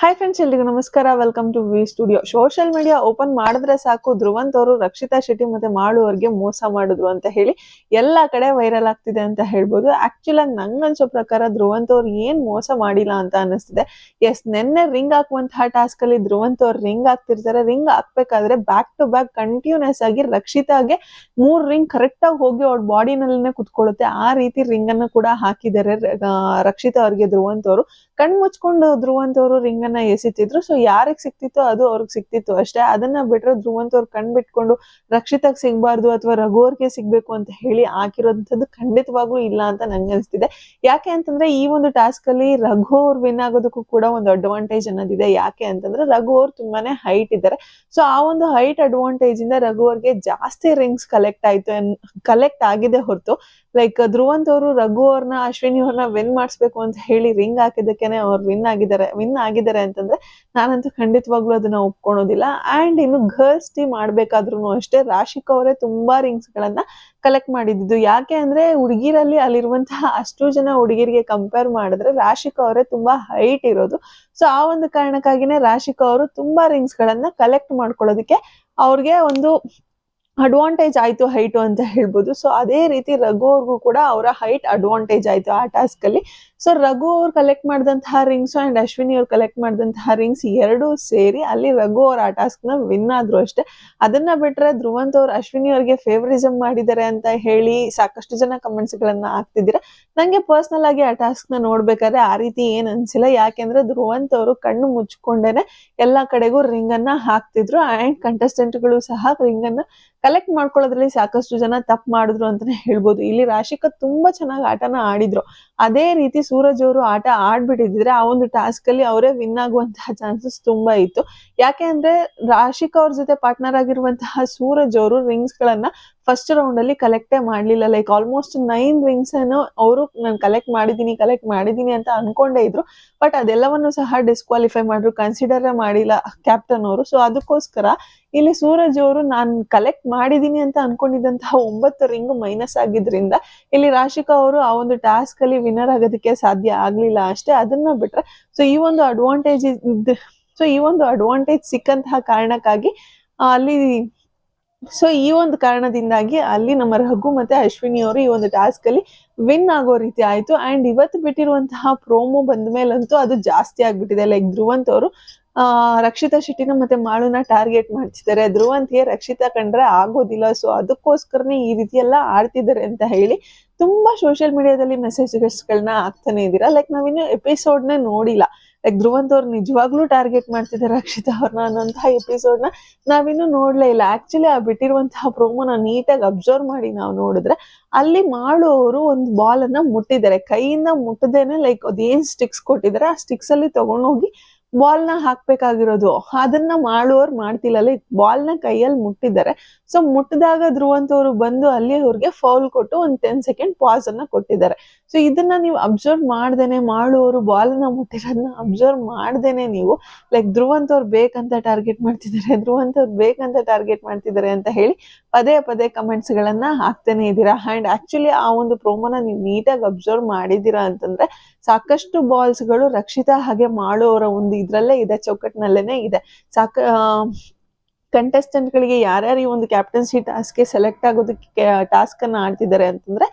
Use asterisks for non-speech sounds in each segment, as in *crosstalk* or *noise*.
Hi friends ಎಲ್ರಿಗೂ ನಮಸ್ಕಾರ. Welcome to V studio social media open ಮಾಡಿದ್ರೆ ಸಾಕು. ಧ್ರುವಂತ್ ಅವರು, ರಕ್ಷಿತಾ ಶೆಟ್ಟಿ ಮತ್ತೆ ಮಾಡುವವರಿಗೆ ಮೋಸ ಮಾಡಿದ್ರು ಅಂತ ಹೇಳಿ ಎಲ್ಲಾ ಕಡೆ ವೈರಲ್ ಆಗ್ತಿದೆ ಅಂತ ಹೇಳ್ಬೋದು. ಆಕ್ಚುಲ್ ಆಗಿ ನಂಗ್ ಅನ್ಸೋ ಪ್ರಕಾರ ಧ್ರುವಂತ್ ಅವ್ರು ಏನ್ ಮೋಸ ಮಾಡಿಲ್ಲ ಅಂತ ಅನಿಸ್ತಿದೆ ಎಸ್ ನಿನ್ನೆ ರಿಂಗ್ ಹಾಕುವಂತಹ ಟಾಸ್ಕ್ ಅಲ್ಲಿ ಧ್ರುವಂತ್ ಅವ್ರು ರಿಂಗ್ ಹಾಕ್ತಿರ್ತಾರೆ. ರಿಂಗ್ ಹಾಕ್ಬೇಕಾದ್ರೆ ಬ್ಯಾಕ್ ಟು ಬ್ಯಾಕ್ ಕಂಟಿನ್ಯೂಸ್ ಆಗಿ ರಕ್ಷಿತಾಗೆ ಮೂರ್ ರಿಂಗ್ ಕರೆಕ್ಟ್ ಆಗಿ ಹೋಗಿ ಅವ್ರ ಬಾಡಿನಲ್ಲಿನೇ ಕುತ್ಕೊಳ್ಳುತ್ತೆ. ಆ ರೀತಿ ರಿಂಗ್ ಅನ್ನು ಕೂಡ ಹಾಕಿದ್ದಾರೆ ರಕ್ಷಿತಾ ಅವ್ರಿಗೆ ಧ್ರುವಂತ್ ಅವರು. ಕಣ್ ಮುಚ್ಕೊಂಡು ಧ್ರುವಂತ ಅವರು ರಿಂಗ್ ಅನ್ನ ಎಸಿತಿದ್ರು. ಸೊ ಯಾರಿಗ್ ಸಿಕ್ತಿತ್ತು ಅದು ಅವ್ರಿಗೆ ಸಿಕ್ತಿತ್ತು ಅಷ್ಟೇ. ಅದನ್ನ ಬಿಟ್ರೆ ಧ್ರುವಂತ ಅವ್ರು ಕಣ್ ಬಿಟ್ಕೊಂಡು ರಕ್ಷಿತಾಗ್ ಸಿಗ್ಬಾರ್ದು ಅಥವಾ ರಘುವರ್ಗೆ ಸಿಗ್ಬೇಕು ಅಂತ ಹೇಳಿ ಹಾಕಿರೋಂಥದ್ದು ಖಂಡಿತವಾಗ್ಲೂ ಇಲ್ಲ ಅಂತ ನಂಗೆ ಅನ್ಸ್ತಿದೆ. ಯಾಕೆ ಅಂತಂದ್ರೆ ಈ ಒಂದು ಟಾಸ್ಕ್ ಅಲ್ಲಿ ರಘು ಅವ್ರು ವಿನ್ ಆಗೋದಕ್ಕೂ ಕೂಡ ಒಂದು ಅಡ್ವಾಂಟೇಜ್ ಅನ್ನೋದಿದೆ. ಯಾಕೆ ಅಂತಂದ್ರೆ ರಘು ಅವ್ರು ತುಂಬಾನೇ ಹೈಟ್ ಇದ್ದಾರೆ ಸೊ ಆ ಒಂದು ಹೈಟ್ ಅಡ್ವಾಂಟೇಜ್ ಇಂದ ರಘು ಅವ್ರಿಗೆ ಜಾಸ್ತಿ ರಿಂಗ್ಸ್ ಕಲೆಕ್ಟ್ ಆಯ್ತು ಕಲೆಕ್ಟ್ ಆಗಿದೆ ಹೊರತು. ಲೈಕ್ ಧ್ರುವಂತ ಅವರು ರಘು ಅವ್ರನ್ನ ಅಶ್ವಿನಿ ಅವ್ರನ್ನ ವಿನ್ ಮಾಡಿಸ್ಬೇಕು ಅಂತ ಹೇಳಿ ರಿಂಗ್ ಹಾಕಿದಕ್ಕೇನೆ ಅವ್ರು ವಿನ್ ಆಗಿದ್ದಾರೆ ವಿನ್ ಆಗಿದ್ದಾರೆ ಅಂತಂದ್ರೆ ನಾನಂತೂ ಖಂಡಿತವಾಗ್ಲೂ ಅದನ್ನ ಒಪ್ಕೊಳೋದಿಲ್ಲ. ಅಂಡ್ ಇನ್ನು ಗರ್ಲ್ಸ್ ಟೀಮ್ ಆಡ್ಬೇಕಾದ್ರೂ ಅಷ್ಟೇ, ರಾಶಿಕ್ ಅವರೇ ತುಂಬಾ ರಿಂಗ್ಸ್ ಗಳನ್ನ ಕಲೆಕ್ಟ್ ಮಾಡಿದ್ದು. ಯಾಕೆ ಅಂದ್ರೆ ಹುಡುಗಿರಲ್ಲಿ ಅಲ್ಲಿರುವಂತಹ ಅಷ್ಟು ಜನ ಹುಡುಗಿರಿಗೆ ಕಂಪೇರ್ ಮಾಡಿದ್ರೆ ರಾಶಿಕ್ ಅವರೇ ತುಂಬಾ ಹೈಟ್ ಇರೋದು. ಸೊ ಆ ಒಂದು ಕಾರಣಕ್ಕಾಗಿನೇ ರಾಶಿಕ್ ಅವರು ತುಂಬಾ ರಿಂಗ್ಸ್ ಗಳನ್ನ ಕಲೆಕ್ಟ್ ಮಾಡ್ಕೊಳ್ಳೋದಕ್ಕೆ ಅವ್ರಿಗೆ ಒಂದು ಅಡ್ವಾಂಟೇಜ್ ಆಯ್ತು ಹೈಟು ಅಂತ ಹೇಳ್ಬೋದು. ಸೊ ಅದೇ ರೀತಿ ರಘು ಅವ್ರಿಗೂ ಕೂಡ ಅವರ ಹೈಟ್ ಅಡ್ವಾಂಟೇಜ್ ಆಯ್ತು ಆ ಟಾಸ್ಕ್ ಅಲ್ಲಿ. ಸೊ ರಘು ಅವ್ರು ಕಲೆಕ್ಟ್ ಮಾಡಿದಂತಹ ರಿಂಗ್ಸ್ ಅಂಡ್ ಅಶ್ವಿನಿ ಅವ್ರು ಕಲೆಕ್ಟ್ ಮಾಡಿದಂತಹ ರಿಂಗ್ಸ್ ಎರಡೂ ಸೇರಿ ಅಲ್ಲಿ ರಘು ಅವ್ರ ಆ ಟಾಸ್ಕ್ನ ವಿನ್ ಆದ್ರು ಅಷ್ಟೇ. ಅದನ್ನ ಬಿಟ್ರೆ ಧ್ರುವಂತ್ ಅವ್ರು ಅಶ್ವಿನಿ ಅವ್ರಿಗೆ ಫೇವರಿಸಮ್ ಮಾಡಿದ್ದಾರೆ ಅಂತ ಹೇಳಿ ಸಾಕಷ್ಟು ಜನ ಕಮೆಂಟ್ಸ್ ಗಳನ್ನ ಹಾಕ್ತಿದ್ದೀರಾ? ನಂಗೆ ಪರ್ಸನಲ್ ಆಗಿ ಆ ನ ನೋಡ್ಬೇಕಾದ್ರೆ ಆ ರೀತಿ ಏನ್ ಅನ್ಸಿಲ್ಲ. ಯಾಕೆಂದ್ರೆ ಧ್ರುವಂತ್ ಅವರು ಕಣ್ಣು ಮುಚ್ಕೊಂಡೇನೆ ಎಲ್ಲಾ ಕಡೆಗೂ ರಿಂಗ್ ಅನ್ನ ಹಾಕ್ತಿದ್ರು. ಅಂಡ್ ಕಂಟೆಸ್ಟೆಂಟ್ಗಳು ಸಹ ರಿಂಗ್ ಅನ್ನ ಕಲೆಕ್ಟ್ ಮಾಡ್ಕೊಳ್ಳೋದ್ರಲ್ಲಿ ಸಾಕಷ್ಟು ಜನ ತಪ್ಪು ಮಾಡಿದ್ರು ಅಂತಾನೆ ಹೇಳ್ಬೋದು. ಇಲ್ಲಿ ರಾಶಿಕಾ ತುಂಬಾ ಚೆನ್ನಾಗಿ ಆಟನ ಆಡಿದ್ರು. ಅದೇ ರೀತಿ ಸೂರಜ್ ಅವರು ಆಟ ಆಡ್ಬಿಟ್ಟಿದ್ರೆ ಆ ಒಂದು ಟಾಸ್ಕ್ ಅಲ್ಲಿ ಅವರೇ ವಿನ್ ಆಗುವಂತಹ ಚಾನ್ಸಸ್ ತುಂಬಾ ಇತ್ತು. ಯಾಕೆ ಅಂದ್ರೆ ರಾಶಿಕಾ ಅವ್ರ ಜೊತೆ ಪಾರ್ಟ್ನರ್ ಆಗಿರುವಂತಹ ಸೂರಜ್ ಅವರು ರಿಂಗ್ಸ್ ಗಳನ್ನ ಫಸ್ಟ್ ರೌಂಡ್ ಅಲ್ಲಿ ಕಲೆಕ್ಟೇ ಮಾಡ್ಲಿಲ್ಲ. ಲೈಕ್ ಆಲ್ಮೋಸ್ಟ್ ನೈನ್ ರಿಂಗ್ಸ್ ಅನ್ನು ಅವರು, ನಾನು ಕಲೆಕ್ಟ್ ಮಾಡಿದೀನಿ ಕಲೆಕ್ಟ್ ಮಾಡಿದೀನಿ ಅಂತ ಅನ್ಕೊಂಡೇ ಇದ್ರು. ಬಟ್ ಅದೆಲ್ಲವನ್ನು ಸಹ ಡಿಸ್ಕ್ವಾಲಿಫೈ ಮಾಡಿದ್ರು ಕನ್ಸಿಡರ್ ಮಾಡಿಲ್ಲ ಕ್ಯಾಪ್ಟನ್ ಅವರು. ಸೊ ಅದಕ್ಕೋಸ್ಕರ ಇಲ್ಲಿ ಸೂರಜ್ ಅವರು, ನಾನು ಕಲೆಕ್ಟ್ ಮಾಡಿದೀನಿ ಅಂತ ಅನ್ಕೊಂಡಿದ್ದಂತಹ ಒಂಬತ್ತು ರಿಂಗ್ ಮೈನಸ್ ಆಗಿದ್ರಿಂದ ಇಲ್ಲಿ ರಾಶಿಕಾ ಅವರು ಆ ಒಂದು ಟಾಸ್ಕ್ ಅಲ್ಲಿ ವಿನ್ನರ್ ಆಗೋದಕ್ಕೆ ಸಾಧ್ಯ ಆಗ್ಲಿಲ್ಲ ಅಷ್ಟೇ. ಅದನ್ನ ಬಿಟ್ರೆ ಸೊ ಈ ಒಂದು ಅಡ್ವಾಂಟೇಜ್ ಸೊ ಈ ಒಂದು ಅಡ್ವಾಂಟೇಜ್ ಸಿಕ್ಕಂತಹ ಕಾರಣಕ್ಕಾಗಿ ಅಲ್ಲಿ ಸೊ ಈ ಒಂದು ಕಾರಣದಿಂದಾಗಿ ಅಲ್ಲಿ ನಮ್ಮ ರಘು ಮತ್ತೆ ಅಶ್ವಿನಿ ಅವರು ಈ ಒಂದು ಟಾಸ್ಕ್ ಅಲ್ಲಿ ವಿನ್ ಆಗೋ ರೀತಿ ಆಯ್ತು. ಅಂಡ್ ಇವತ್ತು ಬಿಟ್ಟಿರುವಂತಹ ಪ್ರೋಮೋ ಬಂದ ಮೇಲಂತೂ ಅದು ಜಾಸ್ತಿ ಆಗ್ಬಿಟ್ಟಿದೆ. ಲೈಕ್ ಧ್ರುವಂತ್ ಅವರು, ಆ, ರಕ್ಷಿತಾ ಶೆಟ್ಟಿನ ಮತ್ತೆ ಮಾಳುನ ಟಾರ್ಗೆಟ್ ಮಾಡ್ತಿದ್ದಾರೆ. ಧ್ರುವಂತ್ಗೆ ರಕ್ಷಿತಾ ಕಂಡ್ರೆ ಆಗೋದಿಲ್ಲ. ಸೊ ಅದಕ್ಕೋಸ್ಕರನೇ ಈ ರೀತಿ ಎಲ್ಲ ಆಡ್ತಿದ್ದಾರೆ ಅಂತ ಹೇಳಿ ತುಂಬಾ ಸೋಷಿಯಲ್ ಮೀಡಿಯಾದಲ್ಲಿ ಮೆಸೇಜಸ್ಗಳನ್ನ ಹಾಕ್ತಾನೆ ಇದ್ದೀರಾ? ಲೈಕ್ ನಾವಿನ್ನು ಎಪಿಸೋಡ್ನ ನೋಡಿಲ್ಲ. ಲೈಕ್ ಧ್ರುವಂತ್ ಅವ್ರು ನಿಜವಾಗ್ಲೂ ಟಾರ್ಗೆಟ್ ಮಾಡ್ತಿದ್ದಾರೆ ರಕ್ಷಿತಾ ಅವ್ರನ್ನ ಅನ್ನೋಂತಹ ಎಪಿಸೋಡ್ನ ನಾವಿನ್ನು ನೋಡ್ಲೇ ಇಲ್ಲ. ಆಕ್ಚುಲಿ ಆ ಬಿಟ್ಟಿರುವಂತಹ ಪ್ರೋಮೋನ ನೀಟಾಗಿ ಅಬ್ಸರ್ವ್ ಮಾಡಿ ನಾವು ನೋಡಿದ್ರೆ ಅಲ್ಲಿ ಮಾಡುವವರು ಒಂದು ಬಾಲ್ ಅನ್ನ ಮುಟ್ಟಿದ್ದಾರೆ. ಕೈಯಿಂದ ಮುಟ್ಟದೇನೆ ಲೈಕ್ ಅದೇನ್ ಸ್ಟಿಕ್ಸ್ ಕೊಟ್ಟಿದ್ದಾರೆ ಆ ಸ್ಟಿಕ್ಸ್ ಅಲ್ಲಿ ತಗೊಂಡೋಗಿ ಬಾಲ್ನ ಹಾಕ್ಬೇಕಾಗಿರೋದು. ಅದನ್ನ ಮಾಡುವವ್ರು ಮಾಡ್ತಿಲ್ಲ. ಲೈಕ್ ಬಾಲ್ನ ಕೈಯಲ್ಲಿ ಮುಟ್ಟಿದ್ದಾರೆ. ಸೊ ಮುಟ್ಟಿದಾಗ ಧ್ರುವಂತವ್ರು ಬಂದು ಅಲ್ಲಿ ಅವ್ರಿಗೆ ಫೌಲ್ ಕೊಟ್ಟು ಒಂದ್ ಟೆನ್ ಸೆಕೆಂಡ್ ಪಾಸ್ ಅನ್ನ ಕೊಟ್ಟಿದ್ದಾರೆ. ಸೊ ಇದನ್ನ ನೀವು ಅಬ್ಸರ್ವ್ ಮಾಡ್ದೇನೆ, ಮಾಡುವವರು ಬಾಲ್ನ ಮುಟ್ಟಿರೋದನ್ನ ಅಬ್ಸರ್ವ್ ಮಾಡ್ದೇನೆ ನೀವು. ಲೈಕ್ ಧ್ರುವಂತವ್ರು ಬೇಕಂತ ಟಾರ್ಗೆಟ್ ಮಾಡ್ತಿದ್ದಾರೆ, ಧ್ರುವಂತವ್ರು ಬೇಕಂತ ಟಾರ್ಗೆಟ್ ಮಾಡ್ತಿದ್ದಾರೆ ಅಂತ ಹೇಳಿ ಪದೇ ಪದೇ ಕಮೆಂಟ್ಸ್ ಗಳನ್ನ ಹಾಕ್ತಾನೆ ಇದ್ದೀರಾ? ಅಂಡ್ ಆಕ್ಚುಲಿ ಆ ಒಂದು ಪ್ರೋಮೋನ ನೀವು ನೀಟಾಗಿ ಅಬ್ಸರ್ವ್ ಮಾಡಿದೀರಾ ಅಂತಂದ್ರೆ ಸಾಕಷ್ಟು ಬಾಲ್ಸ್ಗಳು ರಕ್ಷಿತ ಹಾಗೆ ಮಾಡೋರ ಒಂದು ಇದ್ರಲ್ಲೇ ಇದೆ ಚೌಕಟ್ಟಿನಲ್ಲೇನೆ ಇದೆ. ಸಾಕ ಕಂಟೆಸ್ಟೆಂಟ್ ಗಳಿಗೆ ಯಾರ್ಯಾರು ಈ ಒಂದು ಕ್ಯಾಪ್ಟನ್ಸಿ ಟಾಸ್ಕ್ಗೆ ಸೆಲೆಕ್ಟ್ ಆಗೋದಕ್ಕೆ ಟಾಸ್ಕ್ ಅನ್ನ ಆಡ್ತಿದ್ದಾರೆ ಅಂತಂದ್ರೆ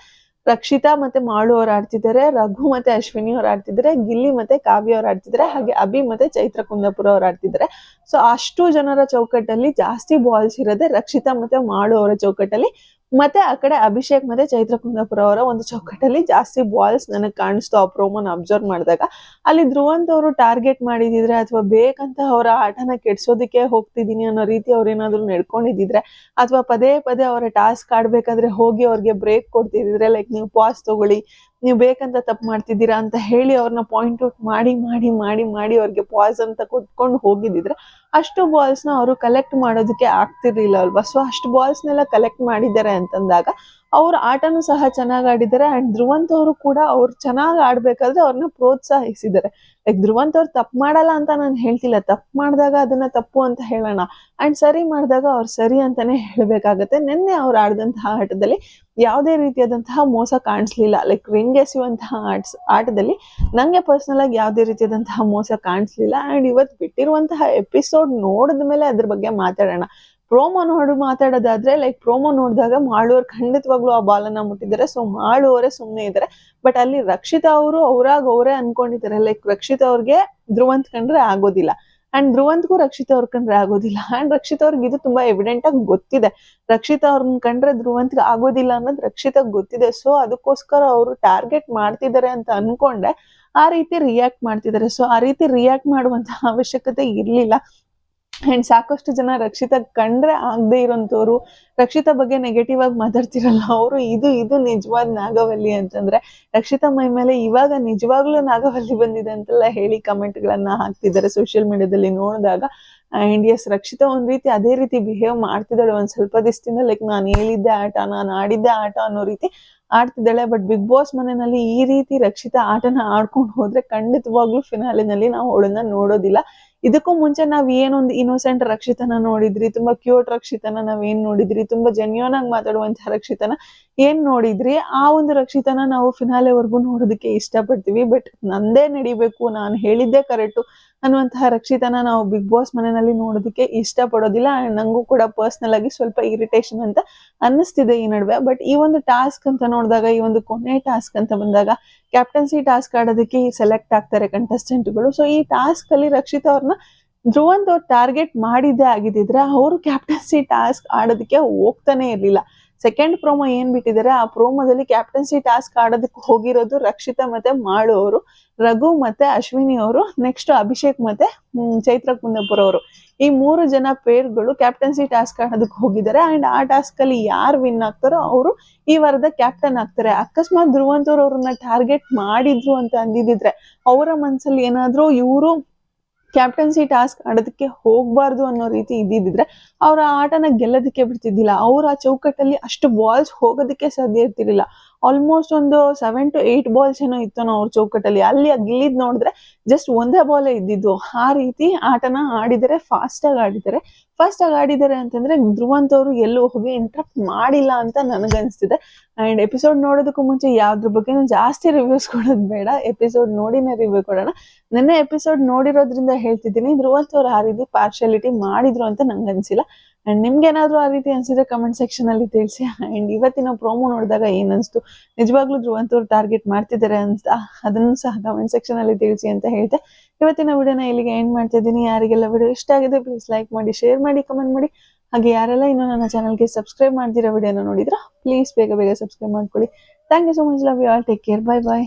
ರಕ್ಷಿತಾ ಮತ್ತೆ ಮಾಳು ಅವ್ರು ಆಡ್ತಿದ್ದಾರೆ, ರಘು ಮತ್ತೆ ಅಶ್ವಿನಿ ಅವ್ರು ಆಡ್ತಿದ್ದಾರೆ, ಗಿಲ್ಲಿ ಮತ್ತೆ ಕಾವ್ಯ ಅವ್ರು ಆಡ್ತಿದ್ದಾರೆ, ಹಾಗೆ ಅಭಿ ಮತ್ತೆ ಚೈತ್ರ ಕುಂದಾಪುರ ಅವ್ರು ಆಡ್ತಿದ್ದಾರೆ. ಸೊ ಅಷ್ಟು ಜನರ ಚೌಕಟ್ಟಲ್ಲಿ ಜಾಸ್ತಿ ಬಾಲ್ಸ್ ಇರೋದೆ ರಕ್ಷಿತಾ ಮತ್ತೆ ಮಾಳು ಅವರ ಚೌಕಟ್ಟಲ್ಲಿ. ಮತ್ತೆ ಆ ಕಡೆ ಅಭಿಷೇಕ್ ಮತ್ತೆ ಚೈತ್ರ ಕುಂದಾಪುರ ಅವರ ಒಂದು ಚೌಕಟ್ಟಲ್ಲಿ ಜಾಸ್ತಿ ಬಾಲ್ಸ್ ನನಗೆ ಕಾಣಿಸ್ತು ಆ ಪ್ರೋಮನ್ ಅಬ್ಸರ್ವ್ ಮಾಡಿದಾಗ. ಅಲ್ಲಿ ಧ್ರುವಂತ್ ಅವರು ಟಾರ್ಗೆಟ್ ಮಾಡಿದಿದ್ರೆ ಅಥವಾ ಬೇಕಂತ ಅವರ ಆಟನ ಕೆಡ್ಸೋದಕ್ಕೆ ಹೋಗ್ತಿದೀನಿ ಅನ್ನೋ ರೀತಿ ಅವ್ರು ಏನಾದ್ರು ನಡ್ಕೊಂಡಿದ್ರೆ ಅಥವಾ ಪದೇ ಪದೇ ಅವರ ಟಾಸ್ಕ್ ಆಡ್ಬೇಕಾದ್ರೆ ಹೋಗಿ ಅವ್ರಿಗೆ ಬ್ರೇಕ್ ಕೊಡ್ತಿದ್ರೆ ಲೈಕ್ ನೀವು ಪಾಸ್ ತಗೊಳ್ಳಿ ನೀವು ಬೇಕಂತ ತಪ್ಪು ಮಾಡ್ತಿದ್ದೀರಾ ಅಂತ ಹೇಳಿ ಅವ್ರನ್ನ ಪಾಯಿಂಟ್ ಔಟ್ ಮಾಡಿ ಮಾಡಿ ಮಾಡಿ ಮಾಡಿ ಅವ್ರಿಗೆ ಬಾಲ್ಸ್ ಅಂತ ಕೊಟ್ಕೊಂಡು ಹೋಗಿದ್ದಿದ್ರೆ ಅಷ್ಟು ಬಾಲ್ಸ್ನ ಅವರು ಕಲೆಕ್ಟ್ ಮಾಡೋದಕ್ಕೆ ಆಗ್ತಿರ್ಲಿಲ್ಲ ಅಲ್ವಾ? ಸೊ ಅಷ್ಟು ಬಾಲ್ಸ್ ನೆಲ್ಲ ಕಲೆಕ್ಟ್ ಮಾಡಿದ್ದಾರೆ ಅಂತಂದಾಗ ಅವ್ರ ಆಟನೂ ಸಹ ಚೆನ್ನಾಗಿ ಆಡಿದ್ದಾರೆ ಅಂಡ್ ಧ್ರುವಂತ್ ಅವರು ಕೂಡ ಅವ್ರು ಚೆನ್ನಾಗಿ ಆಡ್ಬೇಕಾದ್ರೆ ಅವ್ರನ್ನ ಪ್ರೋತ್ಸಾಹಿಸಿದ್ದಾರೆ. ಲೈಕ್ ಧ್ರುವಂತ್ ಅವ್ರು ತಪ್ಪು ಮಾಡಲ್ಲ ಅಂತ ನಾನು ಹೇಳ್ತಿಲ್ಲ, ತಪ್ಪು ಮಾಡಿದಾಗ ಅದನ್ನ ತಪ್ಪು ಅಂತ ಹೇಳೋಣ ಅಂಡ್ ಸರಿ ಮಾಡಿದಾಗ ಅವ್ರು ಸರಿ ಅಂತಾನೆ ಹೇಳ್ಬೇಕಾಗತ್ತೆ. ನಿನ್ನೆ ಅವ್ರು ಆಡಿದಂತಹ ಆಟದಲ್ಲಿ ಯಾವುದೇ ರೀತಿಯಾದಂತಹ ಮೋಸ ಕಾಣಿಸ್ಲಿಲ್ಲ. ಲೈಕ್ ರಿಂಗ್ ಆಟ್ಸ್ ಆಟದಲ್ಲಿ ನಂಗೆ ಪರ್ಸನಲ್ ಆಗಿ ಯಾವುದೇ ರೀತಿಯಾದಂತಹ ಮೋಸ ಕಾಣಿಸ್ಲಿಲ್ಲ ಅಂಡ್ ಇವತ್ತು ಬಿಟ್ಟಿರುವಂತಹ ಎಪಿಸೋಡ್ ನೋಡಿದ ಮೇಲೆ ಅದ್ರ ಬಗ್ಗೆ ಮಾತಾಡೋಣ. ಪ್ರೋಮೋ ನೋಡಿ ಮಾತಾಡೋದಾದ್ರೆ ಲೈಕ್ ಪ್ರೋಮೋ ನೋಡಿದಾಗ ಮಾಳುವರು ಖಂಡಿತವಾಗ್ಲೂ ಆ ಬಾಲನ್ನ ಮುಟ್ಟಿದ್ದಾರೆ. ಸೊ ಮಾಡುವವರೇ ಸುಮ್ಮನೆ ಇದ್ದಾರೆ. ಬಟ್ ಅಲ್ಲಿ ರಕ್ಷಿತಾ ಅವರು ಅವ್ರಾಗ ಅವರೇ ಅನ್ಕೊಂಡಿದ್ದಾರೆ. ಲೈಕ್ ರಕ್ಷಿತಾ ಅವ್ರಿಗೆ ಧ್ರುವಂತ್ ಕಂಡ್ರೆ ಆಗೋದಿಲ್ಲ. ಅಂಡ್ ಧ್ರುವಂತ್ಗೂ ರಕ್ಷಿತಾ ಅವ್ರ ಕಂಡ್ರೆ ಆಗೋದಿಲ್ಲ. ಅಂಡ್ ರಕ್ಷಿತಾ ಅವ್ರಿಗೆ ಇದು ತುಂಬಾ ಎವಿಡೆಂಟ್ ಆಗಿ ಗೊತ್ತಿದೆ. ರಕ್ಷಿತಾ ಅವ್ರನ್ನ ಕಂಡ್ರೆ ಧ್ರುವಂತ್ಗೆ ಆಗೋದಿಲ್ಲ ಅನ್ನೋದು ರಕ್ಷಿತಾ ಗೊತ್ತಿದೆ. ಸೊ ಅದಕ್ಕೋಸ್ಕರ ಅವರು ಟಾರ್ಗೆಟ್ ಮಾಡ್ತಿದ್ದಾರೆ ಅಂತ ಅನ್ಕೊಂಡೆ. ಆ ರೀತಿ ರಿಯಾಕ್ಟ್ ಮಾಡ್ತಿದ್ದಾರೆ. ಸೊ ಆ ರೀತಿ ರಿಯಾಕ್ಟ್ ಮಾಡುವಂತಹ *laughs* ಅವಶ್ಯಕತೆ ಇರ್ಲಿಲ್ಲ. ಅಂಡ್ ಸಾಕಷ್ಟು ಜನ ರಕ್ಷಿತಾ ಕಂಡ್ರೆ ಆಗದೆ ಇರೋಂಥವ್ರು, ರಕ್ಷಿತಾ ಬಗ್ಗೆ ನೆಗೆಟಿವ್ ಆಗಿ ಮಾತಾಡ್ತಿರಲ್ಲ, ಅವರು ಇದು ಇದು ನಿಜವಾದ ನಾಗವಲ್ಲಿ ಅಂತಂದ್ರೆ, ರಕ್ಷಿತಾ ಮೈ ಮೇಲೆ ಇವಾಗ ನಿಜವಾಗ್ಲೂ ನಾಗವಲ್ಲಿ ಬಂದಿದೆ ಅಂತೆಲ್ಲ ಹೇಳಿ ಕಮೆಂಟ್ ಗಳನ್ನ ಹಾಕ್ತಿದ್ದಾರೆ ಸೋಷಿಯಲ್ ಮೀಡಿಯಾದಲ್ಲಿ ನೋಡಿದಾಗ. ಅಂಡ್ ಎಸ್ ರಕ್ಷಿತಾ ಒಂದ್ ರೀತಿ ಅದೇ ರೀತಿ ಬಿಹೇವ್ ಮಾಡ್ತಿದ್ದಾಳೆ ಒಂದ್ ಸ್ವಲ್ಪ ದಿವಸದಿಂದ ಲೈಕ್ ನಾನು ಹೇಳಿದ್ದೆ ಆಟ, ನಾನು ಆಡಿದ್ದೆ ಆಟ ಅನ್ನೋ ರೀತಿ ಆಡ್ತಿದ್ದಾಳೆ. ಬಟ್ ಬಿಗ್ ಬಾಸ್ ಮನೆಯಲ್ಲಿ ಈ ರೀತಿ ರಕ್ಷಿತಾ ಆಟನ ಆಡ್ಕೊಂಡು ಹೋದ್ರೆ ಖಂಡಿತವಾಗ್ಲೂ ಫಿನಾಲಿನಲ್ಲಿ ನಾವು ಅವಳನ್ನ ನೋಡೋದಿಲ್ಲ. ಇದಕ್ಕೂ ಮುಂಚೆ ನಾವ್ ಏನೊಂದು ಇನ್ನೋಸೆಂಟ್ ರಕ್ಷಿತನ ನೋಡಿದ್ರಿ, ತುಂಬಾ ಕ್ಯೂಟ್ ರಕ್ಷಿತನ ನಾವ್ ಏನ್ ನೋಡಿದ್ರಿ, ತುಂಬಾ ಜೆನ್ಯೂನ್ ಆಗಿ ಮಾತಾಡುವಂತಹ ರಕ್ಷಿತನ ಏನ್ ನೋಡಿದ್ರಿ? ಆ ಒಂದು ರಕ್ಷಿತನ ನಾವು ಫಿನಾಲೆವರೆಗೂ ನೋಡೋದಕ್ಕೆ ಇಷ್ಟಪಡ್ತೀವಿ. ಬಟ್ ನಂದೇ ನಡಿಬೇಕು, ನಾನು ಹೇಳಿದ್ದೆ ಕರೆಕ್ಟು ಅನ್ನುವಂತಹ ರಕ್ಷಿತನ ನಾವು ಬಿಗ್ ಬಾಸ್ ಮನೆಯಲ್ಲಿ ನೋಡೋದಕ್ಕೆ ಇಷ್ಟ ಪಡೋದಿಲ್ಲ ನಂಗೂ ಕೂಡ ಪರ್ಸ್ನಲ್ ಆಗಿ ಸ್ವಲ್ಪ ಇರಿಟೇಷನ್ ಅಂತ ಅನ್ನಿಸ್ತಿದೆ ಈ ನಡುವೆ. ಬಟ್ ಈ ಒಂದು ಟಾಸ್ಕ್ ಅಂತ ನೋಡಿದಾಗ, ಈ ಒಂದು ಕೊನೆ ಟಾಸ್ಕ್ ಅಂತ ಬಂದಾಗ ಕ್ಯಾಪ್ಟನ್ಸಿ ಟಾಸ್ಕ್ ಆಡೋದಕ್ಕೆ ಸೆಲೆಕ್ಟ್ ಆಗ್ತಾರೆ ಕಂಟೆಸ್ಟೆಂಟ್ಗಳು ಸೊ ಈ ಟಾಸ್ಕ್ ಅಲ್ಲಿ ರಕ್ಷಿತ ಅವ್ರನ್ನ ಧ್ರುವಂತ್ ಟಾರ್ಗೆಟ್ ಮಾಡಿದ್ದೇ ಆಗಿದ್ದಿದ್ರೆ, ಅವರು ಕ್ಯಾಪ್ಟನ್ಸಿ ಟಾಸ್ಕ್ ಆಡೋದಕ್ಕೆ ಹೋಗ್ತಾನೆ ಇರ್ಲಿಲ್ಲ. ಸೆಕೆಂಡ್ ಪ್ರೋಮೋ ಏನ್ ಬಿಟ್ಟಿದ್ದಾರೆ ಆ ಪ್ರೋಮೋದಲ್ಲಿ ಕ್ಯಾಪ್ಟನ್ಸಿ ಟಾಸ್ಕ್ ಆಡೋದಕ್ಕೆ ಹೋಗಿರೋದು ರಕ್ಷಿತಾ ಮತ್ತೆ ಮಾಳು ರಘು ಮತ್ತೆ ಅಶ್ವಿನಿ ಅವರು ನೆಕ್ಸ್ಟ್ ಅಭಿಷೇಕ್ ಮತ್ತೆ ಚೈತ್ರ ಕುಂದಪುರ ಅವರು. ಈ ಮೂರು ಜನ ಪೇರ್ಗಳು ಕ್ಯಾಪ್ಟನ್ಸಿ ಟಾಸ್ಕ್ ಆಡೋದಕ್ಕೆ ಹೋಗಿದ್ದಾರೆ ಅಂಡ್ ಆ ಟಾಸ್ಕ್ ಅಲ್ಲಿ ಯಾರು ವಿನ್ ಆಗ್ತಾರೋ ಅವರು ಈ ವಾರದ ಕ್ಯಾಪ್ಟನ್ ಆಗ್ತಾರೆ. ಅಕಸ್ಮಾತ್ ಧ್ರುವಂತವ್ರು ಅವ್ರನ್ನ ಟಾರ್ಗೆಟ್ ಮಾಡಿದ್ರು ಅಂತ ಅಂದಿದ್ರೆ ಅವರ ಮನ್ಸಲ್ಲಿ ಏನಾದ್ರೂ ಇವರು ಕ್ಯಾಪ್ಟನ್ಸಿ ಟಾಸ್ಕ್ ಆಡೋದಕ್ಕೆ ಹೋಗ್ಬಾರ್ದು ಅನ್ನೋ ರೀತಿ ಇದ್ದಿದ್ರೆ ಅವ್ರ ಆಟನ ಗೆಲ್ಲೋದಕ್ಕೆ ಬಿಡ್ತಿದ್ದಿಲ್ಲ. ಅವ್ರ ಆ ಚೌಕಟ್ಟಲ್ಲಿ ಅಷ್ಟು ಬಾಲ್ಸ್ ಹೋಗೋದಕ್ಕೆ ಸಾಧ್ಯ ಇರ್ತಿರ್ಲಿಲ್ಲ. ಆಲ್ಮೋಸ್ಟ್ ಒಂದು ಸೆವೆನ್ ಟು ಏಟ್ ಬಾಲ್ಸ್ ಏನೋ ಇತ್ತು ಅವ್ರ ಚೌಕಟ್ಟಲ್ಲಿ. ಅಲ್ಲಿ ಗಿಲ್ಲಿದ್ ನೋಡಿದ್ರೆ ಜಸ್ಟ್ ಒಂದೇ ಬಾಲ್ ಇದ್ದಿದ್ದು. ಆ ರೀತಿ ಆಟನ ಆಡಿದರೆ ಫಾಸ್ಟ್ ಆಗಿ ಆಡಿದರೆ. ಫಾಸ್ಟ್ ಆಗಿ ಆಡಿದ್ದಾರೆ ಅಂತಂದ್ರೆ ಧ್ರುವಂತ್ ಅವರು ಎಲ್ಲೂ ಹೋಗಿ ಇಂಟ್ರಪ್ಟ್ ಮಾಡಿಲ್ಲ ಅಂತ ನನಗನ್ಸ್ತಿದೆ. ಅಂಡ್ ಎಪಿಸೋಡ್ ನೋಡೋದಕ್ಕೂ ಮುಂಚೆ ಯಾವ್ದ್ರ ಬಗ್ಗೆ ಜಾಸ್ತಿ ರಿವ್ಯೂಸ್ ಕೊಡೋದು ಬೇಡ. ಎಪಿಸೋಡ್ ನೋಡಿನೇ ರಿವ್ಯೂ ಕೊಡೋಣ. ನೆನ್ನೆ ಎಪಿಸೋಡ್ ನೋಡಿರೋದ್ರಿಂದ ಹೇಳ್ತಿದ್ದೀನಿ. ಧ್ರುವಂತ ಅವ್ರು ಆ ರೀತಿ ಪಾರ್ಶಾಲಿಟಿ ಮಾಡಿದ್ರು ಅಂತ ನಂಗೆ ಅನ್ಸಿಲ್ಲ ಅಂಡ್ ನಿಮ್ಗೆ ಏನಾದ್ರು ಆ ರೀತಿ ಅನ್ಸಿದ್ರೆ ಕಮೆಂಟ್ ಸೆಕ್ಷನ್ ಅಲ್ಲಿ ತಿಳಿಸಿ. ಅಂಡ್ ಇವತ್ತಿನ ಪ್ರೋಮೋ ನೋಡಿದಾಗ ಏನ್ ಅನ್ಸ್ತು ನಿಜವಾಗ್ಲೂ ಧ್ರುವಂತವ್ರು ಟಾರ್ಗೆಟ್ ಮಾಡ್ತಿದ್ದಾರೆ ಅಂತ ಅದನ್ನು ಸಹ ಕಮೆಂಟ್ ಸೆಕ್ಷನ್ ಅಲ್ಲಿ ತಿಳಿಸಿ ಅಂತ ಹೇಳ್ತಾ. ಇವತ್ತಿನ ವಿಡಿಯೋನ ಇಲ್ಲಿಗೆ ಎಂಡ್ ಮಾಡ್ತಾ ಇದ್ದೀನಿ. ಯಾರಿಗೆಲ್ಲ ವಿಡಿಯೋ ಇಷ್ಟ ಆಗಿದೆ ಪ್ಲೀಸ್ ಲೈಕ್ ಮಾಡಿ ಶೇರ್ ಮಾಡಿ ಕಮೆಂಟ್ ಮಾಡಿ. ಹಾಗೆ ಯಾರೆಲ್ಲ ಇನ್ನೂ ನನ್ನ ಚಾನಲ್ಗೆ ಸಬ್ಸ್ಕ್ರೈಬ್ ಮಾಡ್ದಿರೋ ವಿಡಿಯೋನ ನೋಡಿದ್ರ ಪ್ಲೀಸ್ ಬೇಗ ಬೇಗ ಸಬ್ಸ್ಕ್ರೈಬ್ ಮಾಡ್ಕೊಳ್ಳಿ. Thank you so much love you all take care bye bye